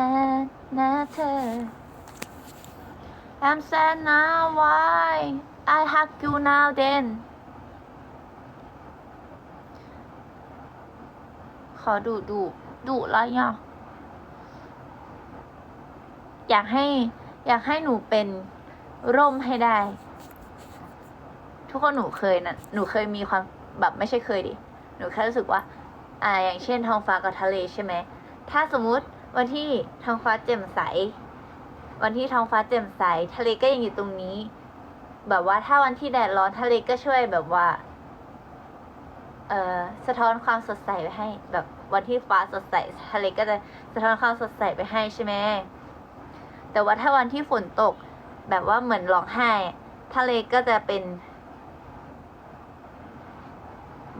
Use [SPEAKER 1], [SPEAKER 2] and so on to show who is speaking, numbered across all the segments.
[SPEAKER 1] นะนะเธอ I'm sad now why I hug you now then ขอดูดูดูอะไรอะอยากให้ อยากให้หนูเป็นร่มให้ได้ ทุกคนหนูเคยนะหนูเคยมีความแบบไม่ใช่เคยดิ หนูแค่รู้สึกว่า อ่าอย่างเช่นท้องฟ้ากับทะเลใช่ไหม ถ้าสมมุติ วันที่ท้องฟ้าแจ่มใส วันที่ท้องฟ้าแจ่มใส ทะเลก็ยังอยู่ตรงนี้ แบบว่าถ้าวันที่แดดร้อนทะเลก็ช่วยแบบว่า เอ่อสะท้อนความสดใสไปให้ แบบวันที่ฟ้าสดใส ทะเลก็จะสะท้อนความสดใสไปให้ใช่ไหมแต่ว่าถ้าวันที่ฝนตก แบบว่าเหมือนร้องไห้ ทะเลก็จะเป็น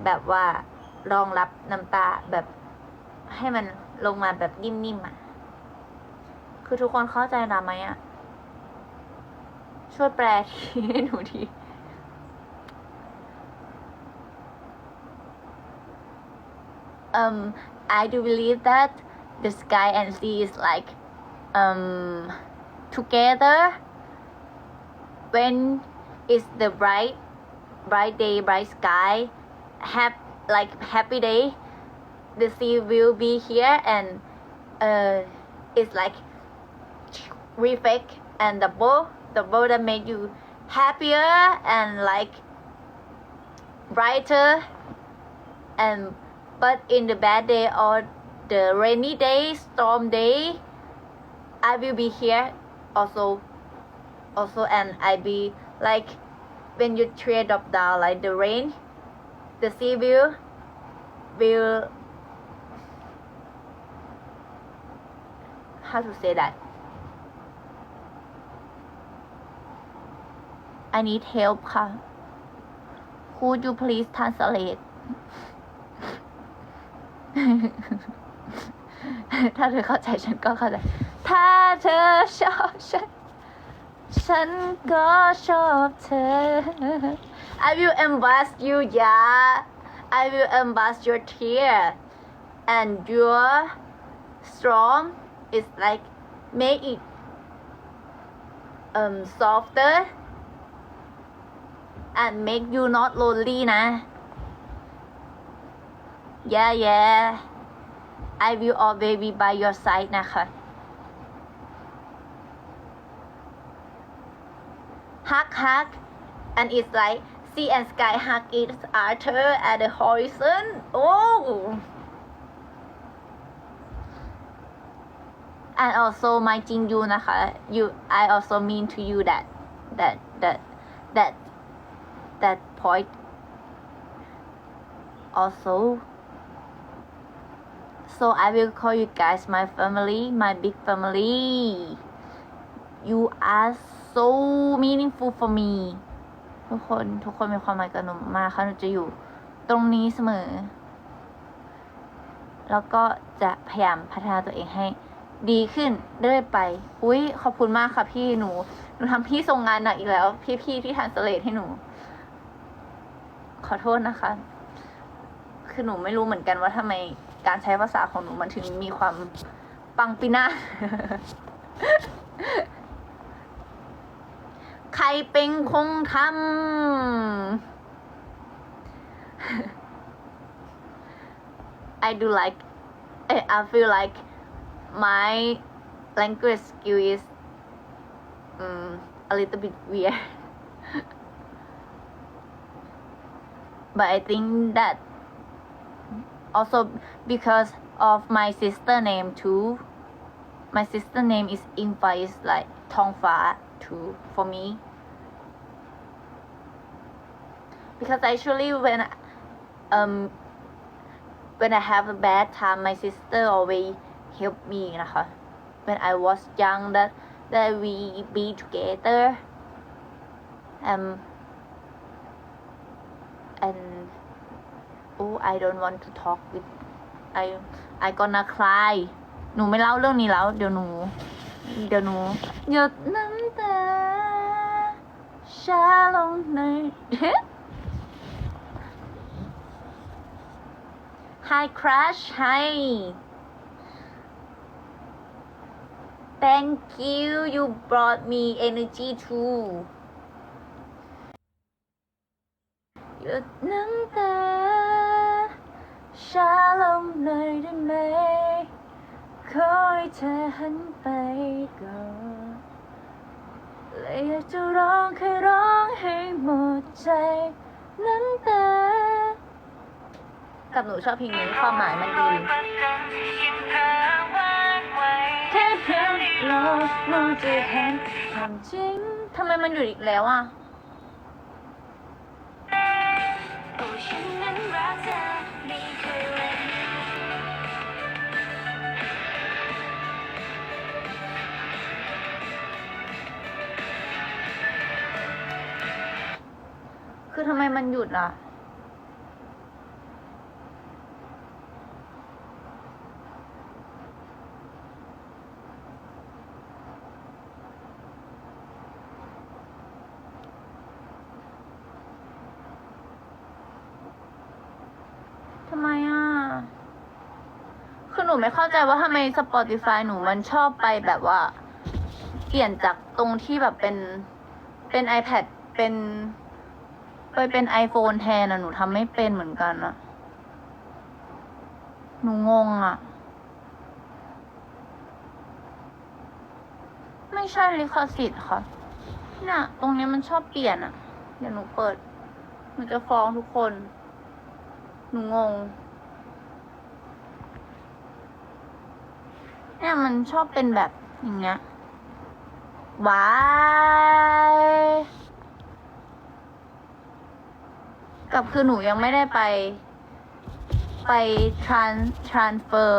[SPEAKER 1] แบบว่ารองรับน้ำตาแบบให้มัน ลงมาแบบนิ่มๆอะ คือทุกคนเข้าใจนะไหมอะ ช่วยแปลทีให้หนูที um I do believe that the sky and sea is like um together when it's the bright bright day bright sky hap like happy day the sea will be here and uh it's like reflect and the bow the bow that made you happier and like brighter. And but in the bad day or the rainy day storm day i will be here also also. And i be like when you tear drop down like the rain the sea will will how to say that I need help ค่ะ Could you please translate ถ้าเธอเข้าใจฉันก็เข้าใจ ถ้าเธอชอบฉัน ฉันก็ชอบเธอ I will embrace you yeah I will embrace your tear and your storm is like make it um softer and make you not lonely นะ yeah yeah I will always be by your side นะคะ hug hug and it's like sea and sky hug each other at the horizon oh And also my Jin Yu นะคะ you I also mean to you that that that that that point also so I will call you guys my family my big family you are so meaningful for me ทุกคนทุกคนมีความหมายกับหนูมากค่ะหนูจะอยู่ตรงนี้เสมอ แล้วก็จะพยายามพัฒนาตัวเองให้ ดีขึ้นเรื่อยไป อุ้ยขอบคุณมากค่ะพี่หนู หนูทำพี่ส่งงานหนักอีกแล้ว พี่ๆที่ทันสเลทให้หนู ขอโทษนะคะ คือหนูไม่รู้เหมือนกันว่าทำไมการใช้ภาษาของหนูมันถึงมีความปังปินาใครเป็นคงทำ I do like I feel like my language skill is um, a little bit weird. But I think that also because of my sister name too my sister name is Ingfa is like Tongfa too for me. Because actually when um when I have a bad time my sister always help me นะคะ when I was young that that we be together um and oh I don't want to talk with I I gonna cry หนูไม่เล่าเรื่องนี้แล้ว เดี๋ยวหนู เดี๋ยวหนูหยดน้ำตาช้าลงใน Hi crush Hi thank you you brought me energy too หยุดน้ำตาช้าลงหน่อยได้ไหมขอให้เธอหันไปก่อนเลยอยากจะร้องแค่ร้องให้หมดใจน้ำตากับหนูชอบเพลงนี้ความหมายมันดี พียงรอมองจะเห็นความจริงทำไมมันหยุดอีกแล้วอะ
[SPEAKER 2] โอ้ฉันนั้นรักเธอไม่เคยเว้น
[SPEAKER 1] คือทำไมมันหยุดล่ะ ทำไมอะ คือหนูไม่เข้าใจว่าทำไม Spotify หนูมันชอบไปแบบว่า เปลี่ยนจากตรงที่แบบเป็นเป็น iPad เป็น ไปเป็น iPhone แทนอะหนูทำไม่เป็นเหมือนกันอะหนูงงอะไม่ใช่ลิขสิทธิ์ค่ะเนี่ยตรงนี้มันชอบเปลี่ยนอะเดี๋ยวหนูเปิด หนูจะฟ้องทุกคน หนูงง เนี่ยมันชอบเป็นแบบอย่างเงี้ยวายกับคือหนูยังไม่ได้ไป ไป trans transfer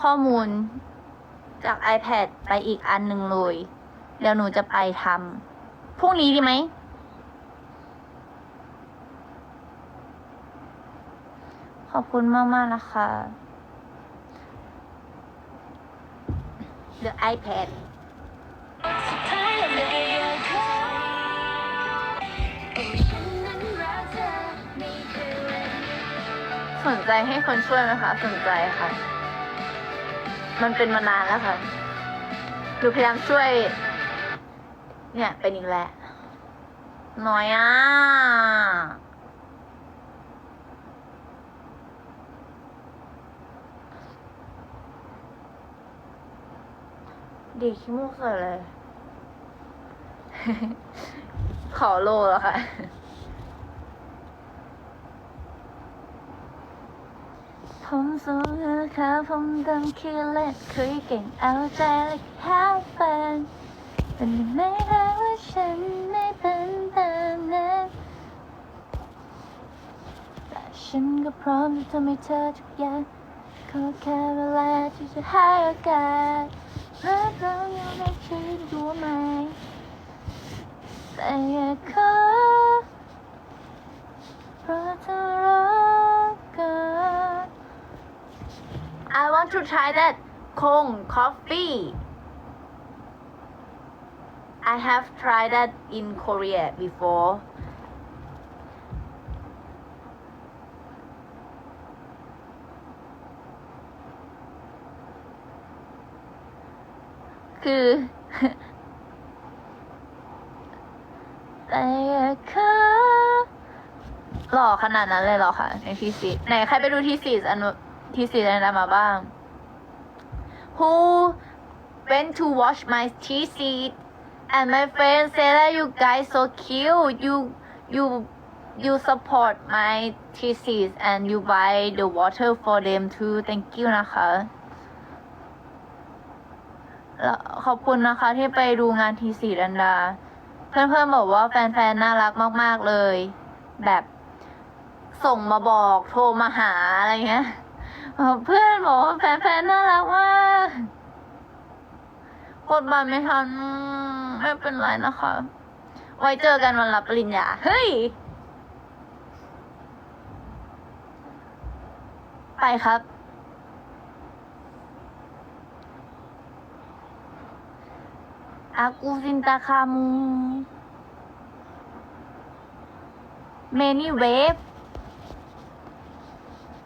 [SPEAKER 1] ข้อมูลจาก iPad ไปอีกอันหนึ่งเลย เดี๋ยวหนูจะไปทำพรุ่งนี้ดีไหม ขอบคุณมากมากๆนะคะ The iPad
[SPEAKER 2] สุดท้ายเลยอยากขอโอ้ฉันนั้นรักเธอไม่เคยเว้น
[SPEAKER 1] สนใจให้คนช่วยไหมคะ สนใจค่ะ มันเป็นมานานแล้วค่ะหนูพยายามช่วย เนี่ยเป็นอีกแล้วน้อยอะ ดีขี้มูกใส่เลย ขอโลแล้วค่ะ ผมสูงราคาผมดำขี้เล่นคุยเก่งเอาใจและแค่แฟนเป็นไม่ได้ว่าฉันไม่เป็นแบบนั้นแต่ฉันก็พร้อมที่จะให้เธอทุกอย่างขอแค่เวลาที่จะให้โอกาส รับรองยังไม่คิดดูไหมแต่อยากขอเพราะเธอรักกัน I want to try that Kong coffee. I have tried that in Korea before. คือแต่ค่ะหล่อขนาดนั้นเลยเหรอคะในทีซีไหนใครไปดูทีซีอันทีซีอะไรมาบ้าง Who went to watch my thesis and my friend said that you guys so cute you you you support my thesis and you buy the water for them too thank you นะคะ ขอบคุณนะคะที่ไปดูงานทีสีดันดา เพื่อนๆบอกว่าแฟนๆ น่ารักมากๆเลย แบบส่งมาบอกโทรมาหาอะไรเงี้ยเพื่อนบอกว่าแฟนๆ น่ารักมากกดบัตรไม่ทันไม่เป็นไรนะคะ ไว้เจอกันวันรับปริญญา เฮ้ย ไปครับ Aku cinta kamu. Many wave.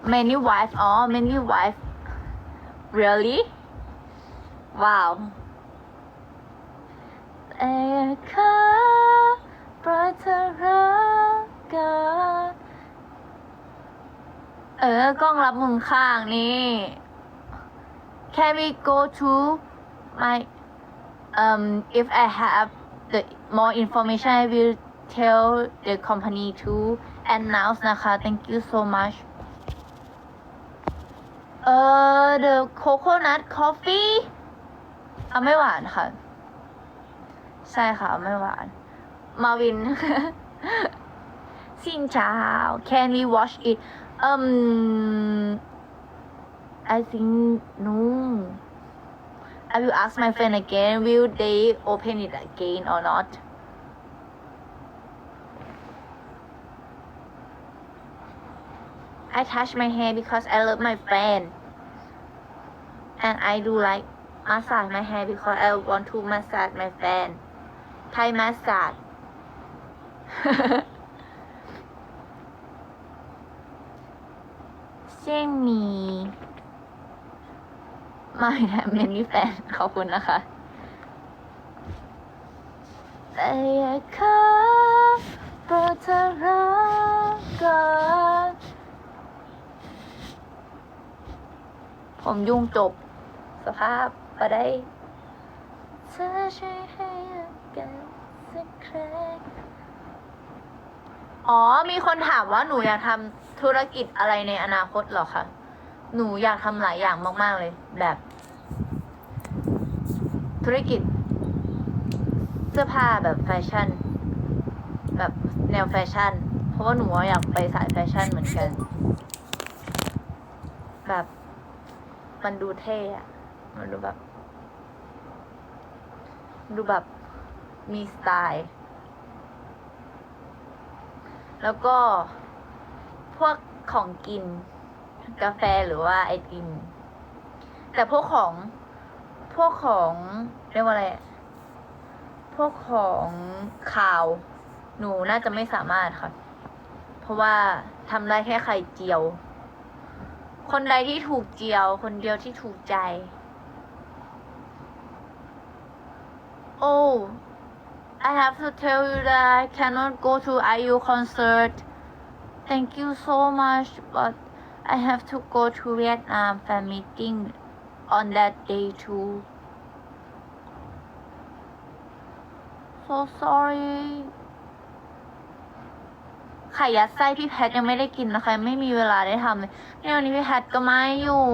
[SPEAKER 1] Many wife. Oh, many wife. Really? ว้าวแต่ข้าปรารถนากันเออกล้องรับมุมข้างนี่ Can we go to my um if I have the more information I will tell the company to announce นะคะ thank you so much เออ the coconut coffee เอาไม่หวานค่ะ ใช่ค่ะ เอาไม่หวาน มาวิน สินเจ้า can we watch it um I think no I will ask my friend again will they open it again or not? I touch my hair because I love my friend. And I do like massage my hair because I want to massage my friend. Thai massage. เส้นหมีไม่นะเมนี่แฟนขอบคุณนะคะแต่อยากขอโปรดเธอรักก่อนผมยุ่งจบ สภาพก็ได้เธอช่วยให้กันสักครั้งอ๋อ มีคนถามว่าหนูอยากทำธุรกิจอะไรในอนาคตหรอคะ หนูอยากทำหลายอย่างมาก ๆ เลย แบบ ธุรกิจ เสื้อผ้าแบบแฟชั่น แบบแนวแฟชั่น เพราะว่าหนูอยากไปสายแฟชั่นเหมือนกัน แบบมันดูเท่อะมันดูแบบ ดูแบบมีสไตล์ แล้วก็พวกของกิน กาแฟหรือว่าไอติม แต่พวกของ พวกของเรียกว่าอะไร พวกของข่าว หนูน่าจะไม่สามารถค่ะ เพราะว่าทำได้แค่ไข่เจียว คนใดที่ถูกเจียว คนเดียวที่ถูกใจ โอ้ I have to tell you that I cannot go to IU concert. Thank you so much, but I have to go to Vietnam fan meeting on that day too. So sorry. ไข่ยัดไส้พี่แพทยังไม่ได้กินนะคะ ไม่มีเวลาได้ทำเลยเนี่วันนี้พี่แพทก็ไม่อยู่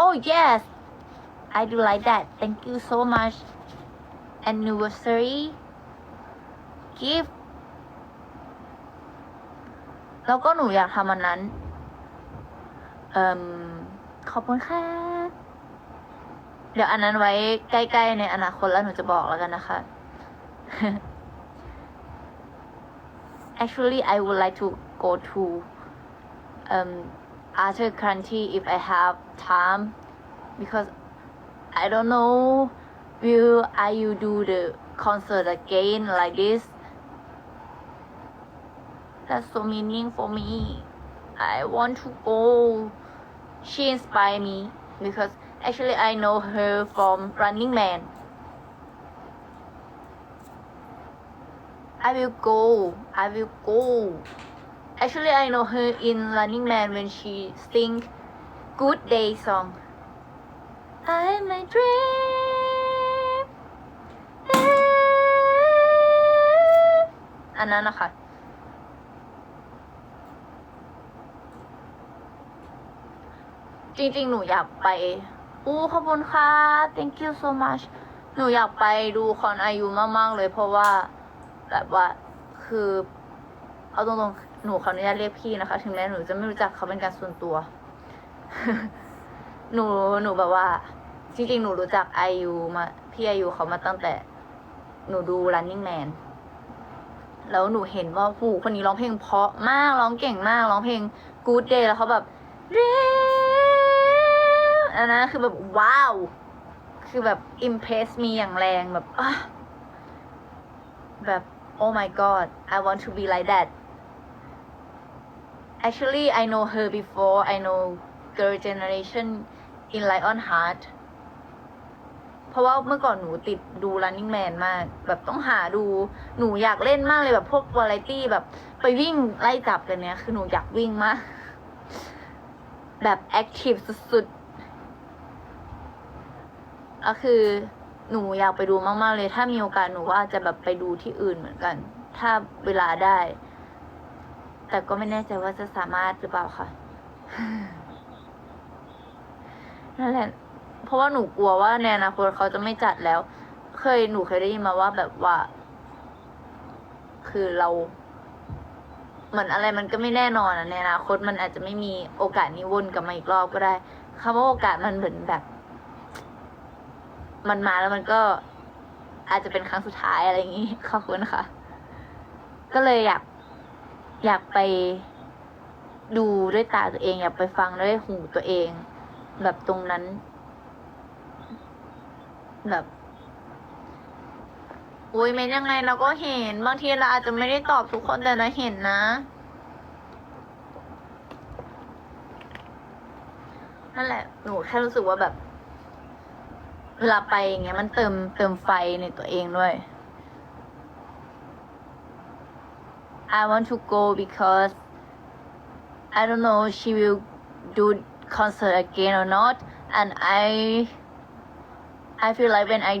[SPEAKER 1] Oh yes I do like that. Thank you so much. Anniversary gift แล้วก็หนูอยากทำอันนั้น เอ่มขอบคุณค่ะ เดี๋ยวอันนั้นไว้ใกล้ๆในอนาคตแล้วหนูจะบอกแล้วกันนะคะ Actually I would like to go to um other country if I have time because I don't know will I you do the concert again like this that's so meaning for me I want to go she inspired me because actually I know her from Running Man I will go I will go actually I know her in Running Man when she sing Good Day song I'm a dream อันนั้นนะคะ จริงๆ หนูอยากไป อู้ขอบคุณค่ะ thank you so much หนูอยากไปดูคอนอายุมากๆ เลยเพราะว่า แบบว่าคือ เอาตรงๆ หนูขออนุญาตเรียกพี่นะคะ ถึงแม้หนูจะไม่รู้จักเขาเป็นการส่วนตัว หนูหนูแบบว่า จริงๆ หนูรู้จักไอยูมาพี่ไอยูเขามาตั้งแต่ หนูดู running man แล้วหนูเห็นว่าผู้คนนี้ร้องเพลงเพราะมากร้องเก่งมากร้องเพลง good day แล้วเขาแบบ อันนั้นคือแบบว้าว คือแบบ impress มีอย่างแรงแบบแบบ oh my god I want to be like that actually I know her before I know girl generation in Lion Heart เพราะว่าเมื่อก่อนหนูติดดู Running Man มาก แบบต้องหาดูหนูอยากเล่นมากเลยแบบพวกวาไรตี้แบบไปวิ่งไล่จับกันเนี้ย คือหนูอยากวิ่งมาก แบบแอคทีฟสุดๆ ก็คือหนูอยากไปดูมากๆเลย ถ้ามีโอกาสหนูว่าจะแบบไปดูที่อื่นเหมือนกัน ถ้าเวลาได้ แต่ก็ไม่แน่ใจว่าจะสามารถหรือเปล่าค่ะนั่นแหละ เพราะว่าหนูกลัวว่าในอนาคตเขาจะไม่จัดแล้ว เคยหนูเคยได้ยินมาว่าแบบว่า คือเรา เหมือนอะไรมันก็ไม่แน่นอนอะในอนาคตมันอาจจะไม่มีโอกาสนี้วนกลับมาอีกรอบก็ได้คำว่าโอกาสมันเหมือนแบบ มันมาแล้วมันก็อาจจะเป็นครั้งสุดท้ายอะไรอย่างนี้ขอบคุณค่ะ ก็เลยอยากอยากไปดูด้วยตาตัวเอง อยากไปฟังด้วยหูตัวเอง แบบตรงนั้น แบบอุ้ยเมนยังไงเราก็เห็น บางทีเราอาจจะไม่ได้ตอบทุกคนแต่เราเห็นนะนั่นแหละ หนูแค่รู้สึกว่าแบบ เวลาไปอย่างเงี้ยมันเติมเติมไฟในตัวเองด้วย I want to go because I don't know she will do concert again or not and I I feel like when I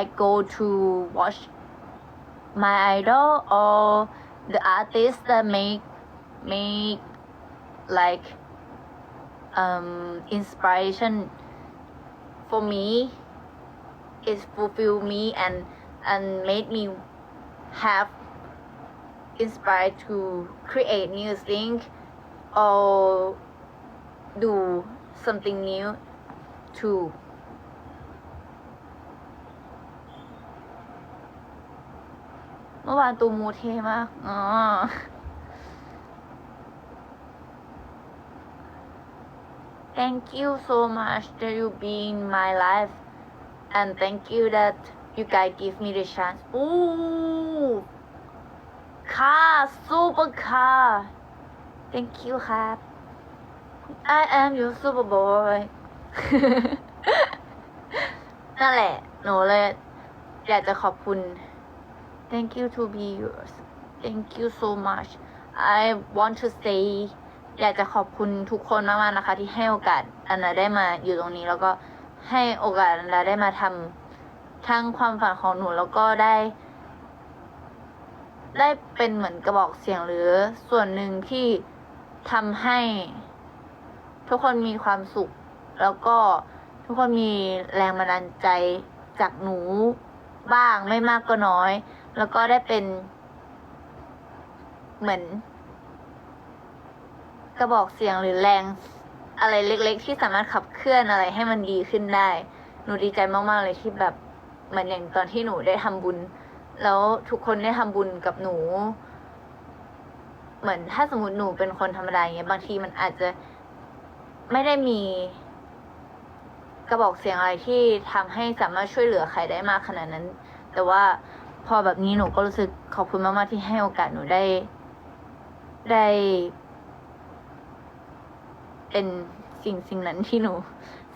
[SPEAKER 1] I go to watch my idol or the artist that make make like um inspiration for me is fulfill me and and made me have inspired to create new things or do something new too เมื่อวานตูมูเทมาก อ๋อ Thank you so much that you be in my life And thank you that you guys give me the chance อู้ค่ะ super ค่ะ thank you ครับ I am your super boy นั่นแหละ หนูเลย อยากจะขอบคุณ thank you to be yours thank you so much I want to say อยากจะขอบคุณทุกคนมากๆนะคะ ที่ให้โอกาสอันนาได้มาอยู่ตรงนี้แล้วก็ ให้โอกาสอันนาได้มาทำทั้งความฝันของหนูแล้วก็ได้ ได้เป็นเหมือนกระบอกเสียงหรือส่วนหนึ่งที่ทำให้ ทุกคนมีความสุข แล้วก็ทุกคนมีแรงบันดาลใจจากหนูบ้างไม่มากก็น้อย แล้วก็ได้เป็น เหมือน กระบอกเสียงหรือแรง อะไรเล็กๆ ที่สามารถขับเคลื่อนอะไรให้มันดีขึ้นได้ หนูดีใจมากๆเลยที่แบบเหมือนอย่างตอนที่หนูได้ทำบุญ แล้วทุกคนได้ทำบุญกับหนู เหมือนถ้าสมมติหนูเป็นคนธรรมดาอย่างเงี้ยบางทีมันอาจจะไม่ได้มีกระบอกเสียงอะไรที่ทำให้สามารถช่วยเหลือใครได้มากขนาดนั้น แต่ว่าพอแบบนี้หนูก็รู้สึกขอบคุณมากๆที่ให้โอกาสหนูได้ ได้ เป็นสิ่งสิ่งนั้นที่หนู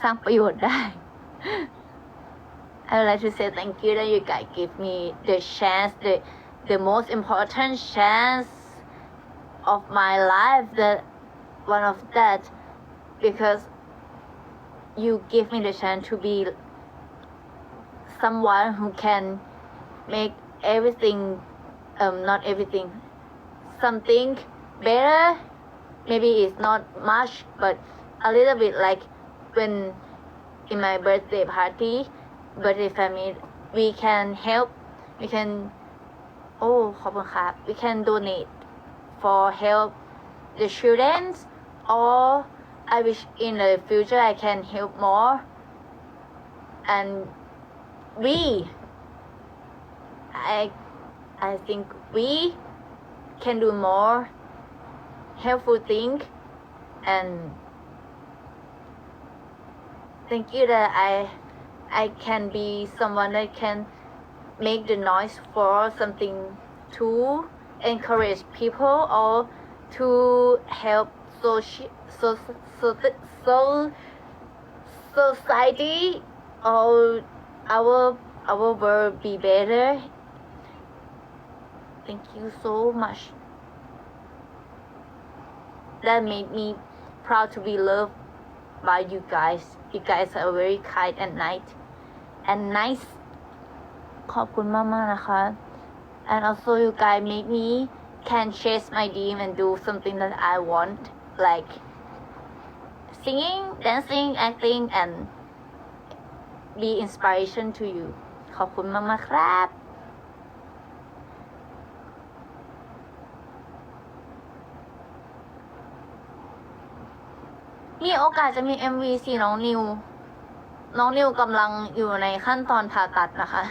[SPEAKER 1] สร้างประโยชน์ได้ I would like to say thank you that you guys give me the chance, the the most important chance of my life. That one of that because you give me the chance to be someone who can make everything, um, not everything, something better. Maybe it's not much, but a little bit like when in my birthday party, birthday family, we can help, we can, oh ขอบคุณครับ we can donate for help the children or I wish in the future I can help more and we I I think we can do more helpful thing and thank you that I I can be someone that can make the noise for something to encourage people or to help social so so so society or our our world be better. Thank you so much that made me proud to be loved by you guys you guys are very kind and nice and nice ขอบคุณมาก ๆ นะคะ and also you guys make me can chase my dream and do something that I want like singing dancing acting and be inspiration to you ขอบคุณมาก ๆ ครับ มีโอกาสจะมี MV สีน้องนิว น้องนิวกำลังอยู่ในขั้นตอนผ่าตัดนะคะ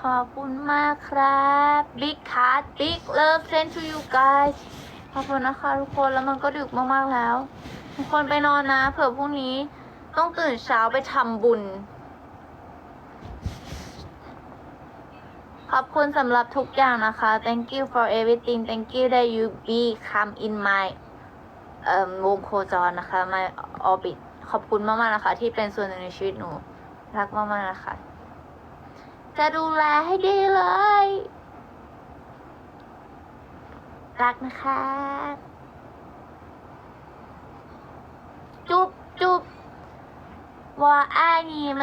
[SPEAKER 1] ขอบคุณมากครับ Big Card Big Love send to you guys ขอบคุณนะคะทุกคนแล้วมันก็ดึกมาก ๆ แล้ว ทุกคนไปนอนนะ เผื่อพรุ่งนี้ต้องตื่นเช้าไปทำบุญ ขอบคุณสำหรับทุกอย่างนะคะ thank you for everything thank you that you be come in my อ่อวงโคจรนะคะ my orbit ขอบคุณมากๆนะคะ ที่เป็นส่วนหนึ่งในชีวิตหนู รักมากๆนะคะ จะดูแลให้ดีเลย รักนะคะ จุ๊บจุ๊บว่าอ้าย你们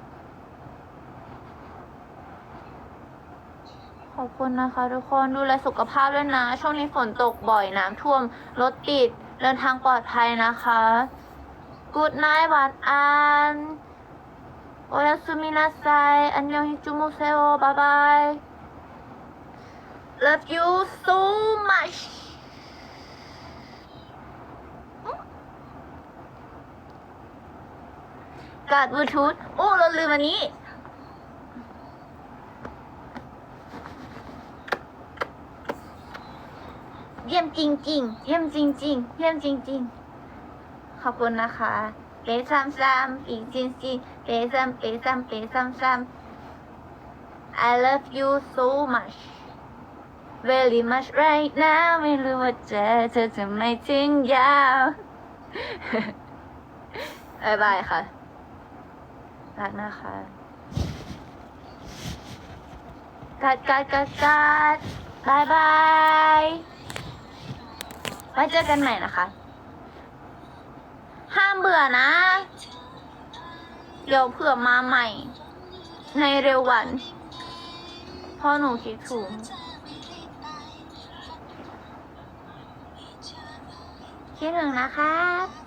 [SPEAKER 1] ขอบคุณนะคะ ทุกคนดูแลสุขภาพด้วยนะ ช่วงนี้ฝนตกบ่อยน้ำท่วมรถติดเดินทางปลอดภัยนะคะกูดไนท์หวันอันโอยัสุมินาไซอันยองฮิจูโมเซโอบายบาย love you so much กาดบูทูธโอ้เราลืมอันนี้ เยี่ยมจริง ๆ เยี่ยมจริง ๆ เยี่ยมจริง ๆ ขอบคุณนะคะเปซัมซัมอีกจริงจริงเปซัมเปซัมเปซัมซัม I love you so much very much right now ไม่รู้ว่าเจอเธอจะไม่ทิ้งยาวบายบายค่ะ รักนะคะกัดกัดกัดกัดบายบาย ไว้เจอกันใหม่นะคะ ห้ามเบื่อนะ เดี๋ยวเผื่อมาใหม่ ในเร็ววันเพราะหนูคิดถึงคิดถึงนะครับ